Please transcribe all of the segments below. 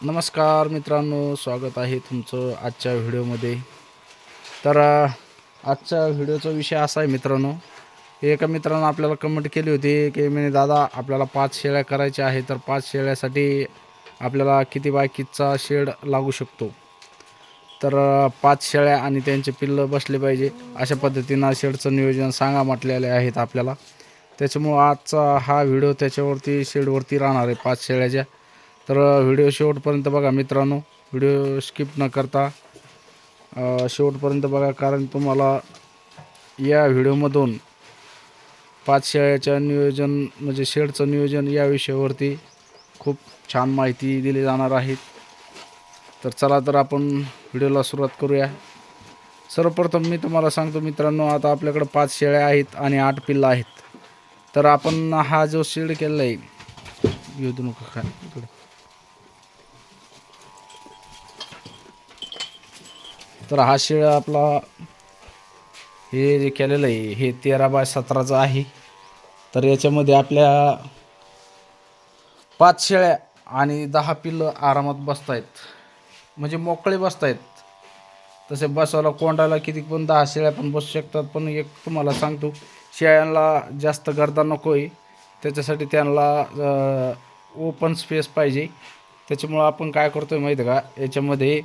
नमस्कार मित्रांनो स्वागत आहे तुमचं आजच्या व्हिडिओमध्ये. तर आजच्या व्हिडिओचा विषय असा आहे मित्रांनो एका मित्रानं आपल्याला कमेंट केली होती की म्हणे दादा आपल्याला पाच शेळ्या करायच्या आहे तर पाच शेळ्यासाठी आपल्याला किती बाय शेड लागू शकतो? तर पाच शेळ्या आणि त्यांचे पिल्लं बसले पाहिजे अशा पद्धतीनं शेडचं नियोजन सांगा म्हटलेले आहेत आपल्याला. त्याच्यामुळं आजचा हा व्हिडिओ त्याच्यावरती शेडवरती राहणार आहे पाच शेळ्याच्या. तर व्हिडिओ शेवटपर्यंत बघा मित्रांनो. व्हिडिओ स्किप न करता शेवटपर्यंत बघा कारण तुम्हाला या व्हिडिओमधून पाच शेळ्याच्या नियोजन म्हणजे शेडचं नियोजन या विषयावरती खूप छान माहिती दिली जाणार आहे. तर चला तर आपण व्हिडिओला सुरुवात करूया. सर्वप्रथम मी तुम्हाला सांगतो मित्रांनो आता आपल्याकडं पाच शेळ्या आहेत आणि आठ पिल्लं आहेत. तर आपण हा जो शेड केलेला आहे येऊ नका काय तर हा शेळ आपला हे जे केलेलं आहे हे तेरा बाय सतराचं आहे. तर याच्यामध्ये आपल्या पाच शेळ्या आणि दहा पिल्लं आरामात बसतायत. म्हणजे मोकळे बसतायत. तसे बसवायला कोंडाला किती पण दहा शेळ्या पण बसू शकतात पण एक तुम्हाला सांगतो शेळ्यांना जास्त गर्दा नको आहे त्याच्यासाठी त्यांना ओपन स्पेस पाहिजे. त्याच्यामुळं आपण काय करतो आहे माहीत आहे का? याच्यामध्ये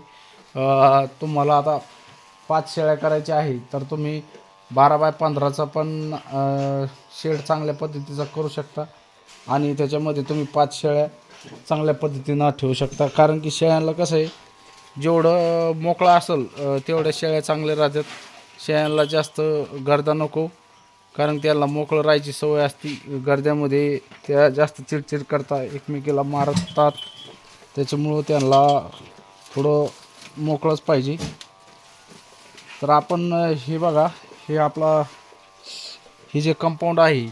तुम्हाला आता पाच शेळ्या करायच्या आहे तर तुम्ही बारा बाय पंधराचा पण शेड चांगल्या पद्धतीचा करू शकता. आणि त्याच्यामध्ये तुम्ही पाच शेळ्या चांगल्या पद्धतीनं ठेवू शकता. कारण की शेळ्यांना कसं आहे जेवढं मोकळं असेल तेवढ्या शेळ्या चांगल्या राहतात. शेळ्यांना जास्त गर्दा नको कारण त्याला मोकळं राहायची सवय असती. गर्द्यामध्ये त्या जास्त चिडचिड करता एकमेकीला मारतात. त्याच्यामुळं त्यांना थोडं मोकळंच पाहिजे. तर आपण हे बघा हे आपला हे जे कंपाऊंड आहे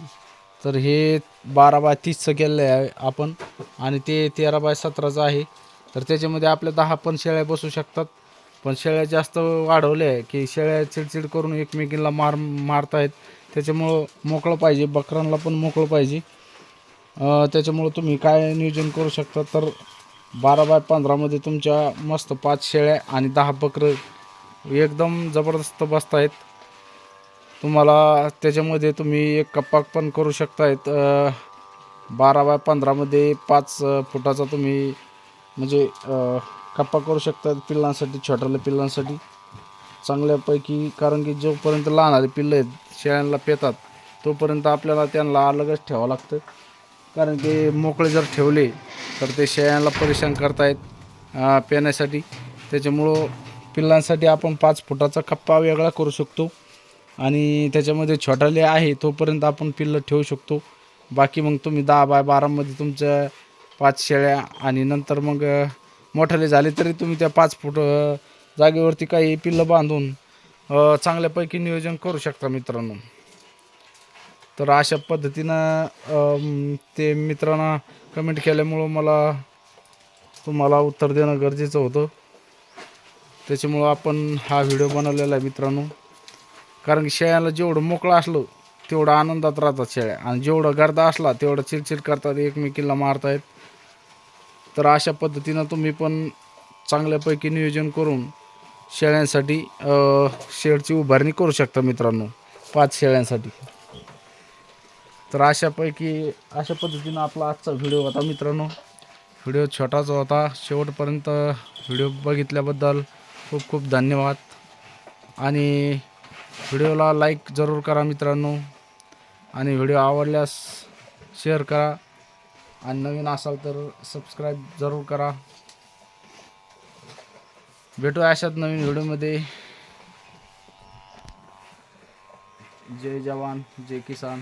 तर हे बारा बाय तीसचं केलेलं आहे आपण. आणि ते तेरा बाय सतराचं आहे. तर त्याच्यामध्ये आपल्या दहा पण शेळ्या बसू शकतात. पण शेळ्या जास्त वाढवल्या आहे की शेळ्या चिडचिड करून एकमेकींना मार मारतायत त्याच्यामुळं मोकळं पाहिजे. बकरांना पण मोकळं पाहिजे. त्याच्यामुळं तुम्ही काय नियोजन करू शकता? तर बारा बाय पंधरामध्ये तुमच्या मस्त पाच शेळ्या आणि दहा बकरं एकदम जबरदस्त बसत आहेत तुम्हाला त्याच्यामध्ये तुम्ही एक कपाक पण करू शकतायत. बारा बाय पंधरामध्ये पाच फुटाचा तुम्ही म्हणजे कप्पा करू शकता पिल्लांसाठी छोट्याल्या पिल्लांसाठी. चांगल्यापैकी कारण की जोपर्यंत लहान पिल्लं आहेत शेळ्यांना पेतात तोपर्यंत आपल्याला त्यांना अलगच ठेवावं लागतं. कारण की मोकळे जर ठेवले तर ते शेळ्यांना परेशान करतायत पेण्यासाठी. त्याच्यामुळं पिल्लांसाठी आपण पाच फुटाचा कप्पा वेगळा करू शकतो. आणि त्याच्यामध्ये छोटाले आहे तोपर्यंत आपण पिल्लं ठेवू शकतो. बाकी मग तुम्ही दहा बाय बारामध्ये तुमच्या पाच शेळ्या आणि नंतर मग मोठाले झाले तरी तुम्ही त्या पाच फूट जागेवरती काही पिल्लं बांधून चांगल्यापैकी नियोजन करू शकता मित्रांनो. तर अशा पद्धतीनं ते मित्रांना कमेंट केल्यामुळं मला तुम्हाला उत्तर देणं गरजेचं होतं. त्याच्यामुळं आपण हा व्हिडिओ बनवलेला आहे मित्रांनो. कारण की शेळ्याला जेवढं मोकळं असलं तेवढं आनंदात राहतात शेळ्या. आणि जेवढं गर्दा असला तेवढं चिडचिड करतात एकमेकीला मारतायत. तर अशा पद्धतीनं तुम्ही पण चांगल्यापैकी नियोजन करून शेळ्यांसाठी शेडची उभारणी करू शकता मित्रांनो. पाच शेळ्यांसाठी. तर अशापैकी अशा पद्धतीनं आपला आजचा व्हिडिओ होता मित्रांनो. व्हिडिओ छोटाच होता. शेवटपर्यंत व्हिडिओ बघितल्याबद्दल खूप खूप धन्यवाद. आणि व्हिडिओला लाईक जरूर करा मित्रांनो. आणि व्हिडिओ आवडल्यास शेअर करा. आणि नवीन असाल तर सबस्क्राईब जरूर करा. भेटू अशाच नवीन व्हिडिओमध्ये. जय जवान जय किसान.